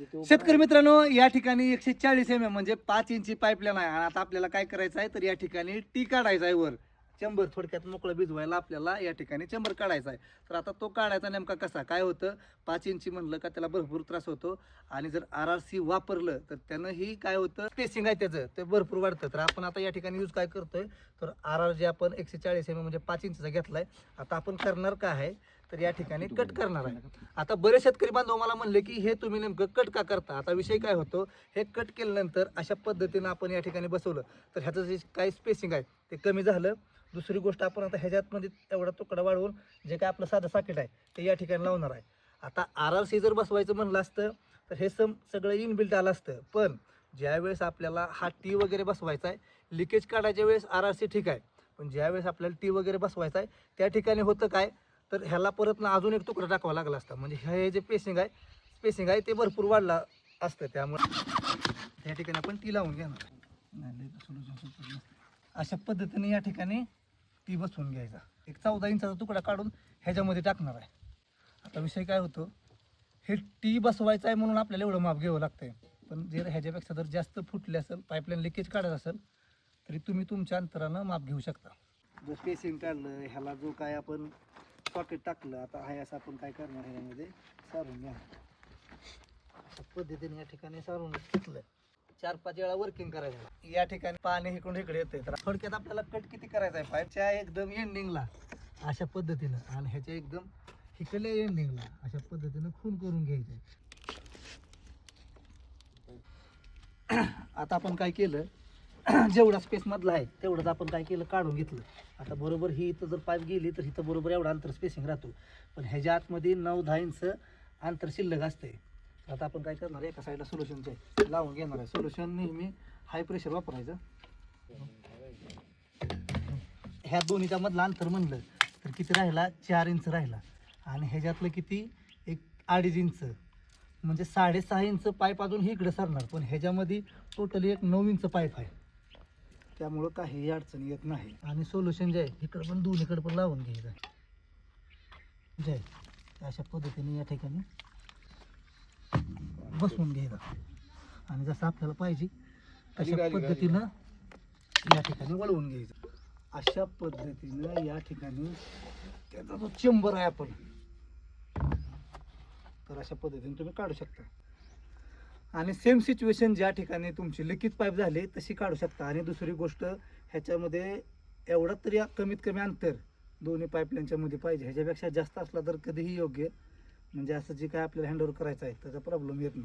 शेतकरी मित्रांनो या ठिकाणी एकशे चाळीस एम एम म्हणजे पाच इंची पाईपलाईन आहे. आणि आता आपल्याला काय करायचं आहे तर या ठिकाणी टी काढायचा आहे वर. चंबर थोडक्यात मोकळं भिजवायला आपल्याला या ठिकाणी चंबर काढायचा आहे. तर आता तो काढायचा नेमका कसा? काय होतं? पाच इंची म्हणलं का त्याला भरपूर त्रास होतो. आणि जर आर आर सी वापरलं तर त्यानं ही काय होतं? स्पेसिंग आहे त्याचं. ते भरपूर वाढतं. तर आपण आता या ठिकाणी यूज काय करतोय? तर आर आर जे आपण एकशे चाळीस एम एम म्हणजे पाच इंचचा घेतलाय. आता आपण करणार काय आहे? तर या ठिकाणी कट करणार आहे. आता बरेच शेतकरी बांधव मला म्हणले की हे तुम्ही नेमकं कट का करता? आता विषय काय होतो हे कट केल्यानंतर अशा पद्धतीनं आपण या ठिकाणी बसवलं. तर ह्याचं जे काय स्पेसिंग आहे ते कमी झालं. दुसरी गोष्ट आपण आता ह्याच्यातमध्ये एवढा तुकडा वाढवून जे काय आपलं साधं साकेट आहे ते या ठिकाणी लावणार आहे. आता आर आर सी जर बसवायचं म्हणलं असतं तर हे सम सगळं इनबिल्ट आलं असतं. पण ज्यावेळेस आपल्याला हा टी वगैरे बसवायचा आहे लिकेज काढायच्या वेळेस आर आर सी ठीक आहे. पण ज्यावेळेस आपल्याला टी वगैरे बसवायचा आहे त्या ठिकाणी होतं काय तर ह्याला परत ना अजून एक तुकडा टाकावा लागला असता. म्हणजे हे जे पेसिंग आहे स्पेसिंग आहे ते भरपूर वाढला असतं. त्यामुळे त्या ठिकाणी आपण टी लावून घेणार. नाही, नाही. अशा पद्धतीने या ठिकाणी टी बसवून घ्यायचा. एक चौदा इंचाचा तुकडा काढून ह्याच्यामध्ये टाकणार आहे. आता विषय काय होतो हे टी बसवायचं आहे म्हणून आपल्याला एवढं माप घ्यावं लागतंय. पण जर ह्याच्यापेक्षा जर जास्त फुटले असेल पाईपलाईन लिकेज काढत असेल तरी तुम्ही तुमच्या अंतरानं माप घेऊ शकता. जो स्पेसिंग काढलं ह्याला जो काय आपण पाकिट टाकलं आता आहे असं आपण काय करणार ह्यामध्ये सारून घ्या. अशा पद्धतीने या ठिकाणी सारून घेतलं चार पाच वेळा वर्किंग करायचं. या ठिकाणी पाणी इकडून इकडे येते तर थोडक्यात आपल्याला कट किती करायचा आहे? पाईपच्या एकदम एंडिंगला अशा पद्धतीनं. आणि ह्याच्या एकदम इकडल्या एंडिंगला अशा पद्धतीनं खून करून घ्यायचं आता आपण काय केलं? जेवढा स्पेस मधला आहे तेवढंच आपण काय केलं काढून घेतलं. आता बरोबर ही इथं जर पाईप गेली तर इथं बरोबर एवढा अंतर स्पेसिंग राहतो. पण ह्याच्या आतमध्ये नऊ दहा इंच अंतर शिल्लक असते आता आपण काय करणार आहे? एका साईडला सोल्युशनचे लावून घेणार आहे. सोल्युशन नेहमी हाय प्रेशर वापरायचं. ह्या दोन्हीच्या मधला अंतर म्हणलं तर किती राहिला? चार इंच राहिला. आणि ह्याच्यातलं किती? एक अडीच इंच म्हणजे साडेसहा इंच पाईप अजून हे इकडे सरणार पण ह्याच्यामध्ये टोटली एक नऊ इंच पाईप आहे. त्यामुळं काही अडचणी येत नाही. आणि सोल्युशन जे आहे इकडं पण दोन्हीकडे पण लावून घ्यायचं आहे जे आहे, अशा पद्धतीने या ठिकाणी बसवून घ्यायचा आणि जसं आपल्याला पाहिजे तशा पद्धतीनं या ठिकाणी वळवून घ्यायचं अशा पद्धतीनं या ठिकाणी त्याचा जो चेंबर आहे आपण तर अशा पद्धतीने तुम्ही काढू शकता. आणि सेम सिच्युएशन ज्या ठिकाणी तुमची लिखित पाईप झाली तशी काढू शकता. आणि दुसरी गोष्ट ह्याच्यामध्ये एवढा तरी कमीत कमी अंतर दोन्ही पाईपलाईनच्यामध्ये पाहिजे. ह्याच्यापेक्षा जास्त असला तर कधीही योग्य. म्हणजे असं जे काय आपल्याला हँडओव्हर करायचं आहे त्याचा प्रॉब्लेम येत नाही.